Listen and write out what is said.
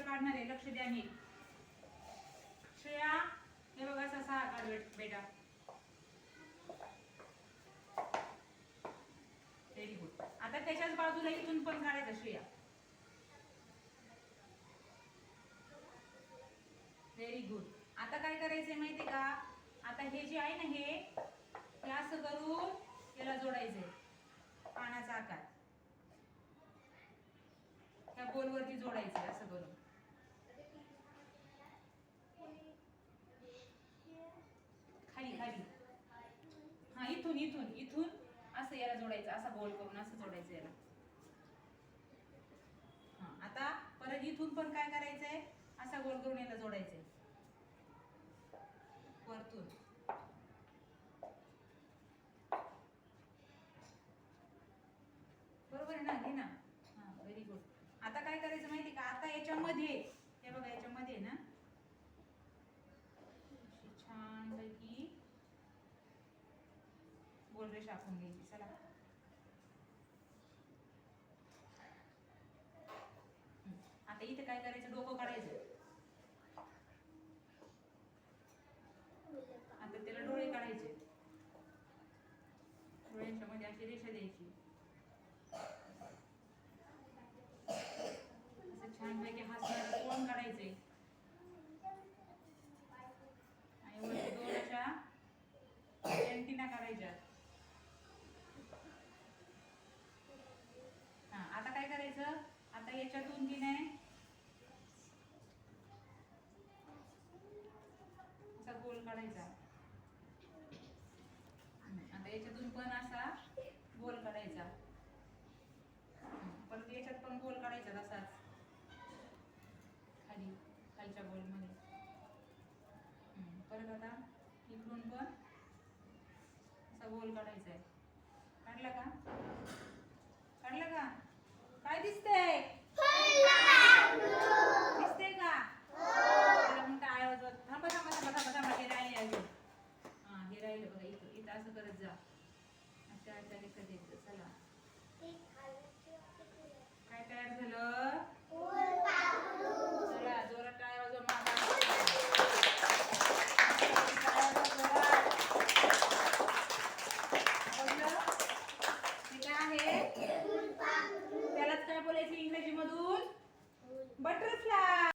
काढणार आहे लक्ष द्या नीट. श्रेया हे बघा असा सहा काढ बेटा. व्हेरी गुड आता त्याच्याच बाजूला इथून पण काढायचं श्रेया. व्हेरी गुड आता काय करायचंय माहितीये का? आता हे जे आहे ना हे हे असं करून याला जोडायचंय पानाचा आकार त्या गोलवरती जोडायचंय असं करून खाली खाली हा इथून इथून असं याला जोडायचं असा गोल करून असं जोडायचं याला. हा आता परत इथून पण काय करायचंय? असा गोल करून याला जोडायचंय. परतून बरोबर आहे ना घे ना. हा व्हेरी गुड आता काय करायचं माहिती का? आता याच्यामध्ये ना अशी छानपैकी गोलरेष आखून घ्यायची. चला. आता इथे काय करायचं? डोकं काढायचं. आता त्याला डोळे काढायचे. डोळ्यांच्या मध्ये अशी रेषा द्यायची असं छानपैकी हसणारं तोंड काढायचंय आणि वरती दोन अशा अँटिना काढायच्या हा आता काय करायचं आता याच्यातून की आहे. असा गोल काढायचा. आता याच्यातून पण असा गोल काढायचा. परत याच्यात पण गोल काढायचा तसाच. खाली खालच्या गोलमध्ये. मध्ये परत आता इकडून पण असा गोल काढायचा आहे. काढला का? काढला का?